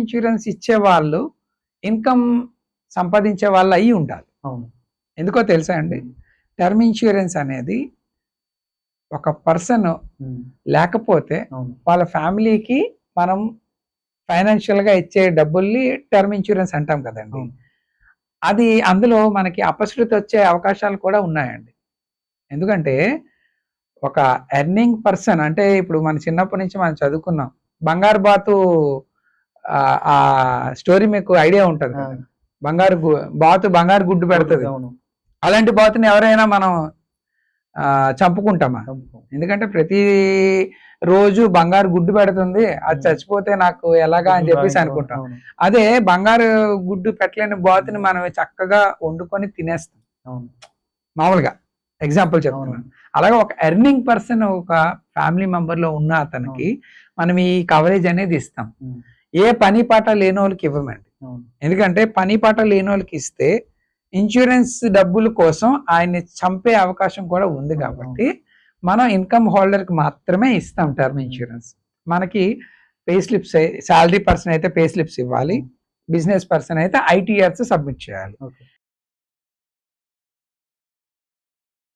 Insurance ఇచ్చే వాళ్ళు income సంపాదించే వాళ్ళు అయి ఉండాలి. అవును. ఎందుకో తెలుసా అండి? టర్మ్ ఇన్సూరెన్స్ అనేది ఒక పర్సన్ లేకపోతే వాళ్ళ ఫ్యామిలీకి మనం financial గా ఇచ్చే డబ్బుల్ని టర్మ్ ఇన్సూరెన్స్ అంటాం కదండి. అది అందులో మనకి అపశృతి వచ్చే అవకాశాలు కూడా ఉన్నాయండి. ఎందుకంటే ఒక ఎర్నింగ్ పర్సన్ అంటే ఇప్పుడు మన చిన్నప్పటి నుంచి మనం చదువుకున్నాం. బంగారు బాతు ఆ- స్టోరీ మీకు ఐడియా ఉంటుంది. బంగారు బాతు బంగారు గుడ్డు పెడుతుంది. అలాంటి బాతుని ఎవరైనా మనం ఆ, చంపుకుంటామా? చంపు. ఎందుకంటే ప్రతి రోజు బంగారు గుడ్డు పెడుతుంది అది. చచ్చిపోతే నాకు ఎలాగా అని చెప్పేసి అనుకుంటాం. అదే బంగారు గుడ్డు పెట్టలేని బాతుని మనం చక్కగా వండుకొని తినేస్తాం. మామూలుగా ఎగ్జాంపుల్ చెప్తున్నాను అలాగే ఒక ఎర్నింగ్ పర్సన్ ఒక ఫ్యామిలీ మెంబర్లో ఉన్న అతనికి మనం ఈ కవరేజ్ అనేది ఇస్తాం. ఏ పని పాట లేని వాళ్ళకి ఇవ్వమండి. ఎందుకంటే పని పాట లేని వాళ్ళకి ఇస్తే ఇన్సూరెన్స్ డబ్బుల కోసం ఆయన్ని చంపే అవకాశం కూడా ఉంది కాబట్టి మనం ఇన్కమ్ హోల్డర్కి మాత్రమే ఇస్తాం టర్మ్ ఇన్సూరెన్స్. మనకి పే స్లిప్స్ శాలరీ పర్సన్ అయితే పే స్లిప్స్ ఇవ్వాలి బిజినెస్ పర్సన్ అయితే ఐటీఆర్స్ సబ్మిట్ చేయాలి. ఓకే.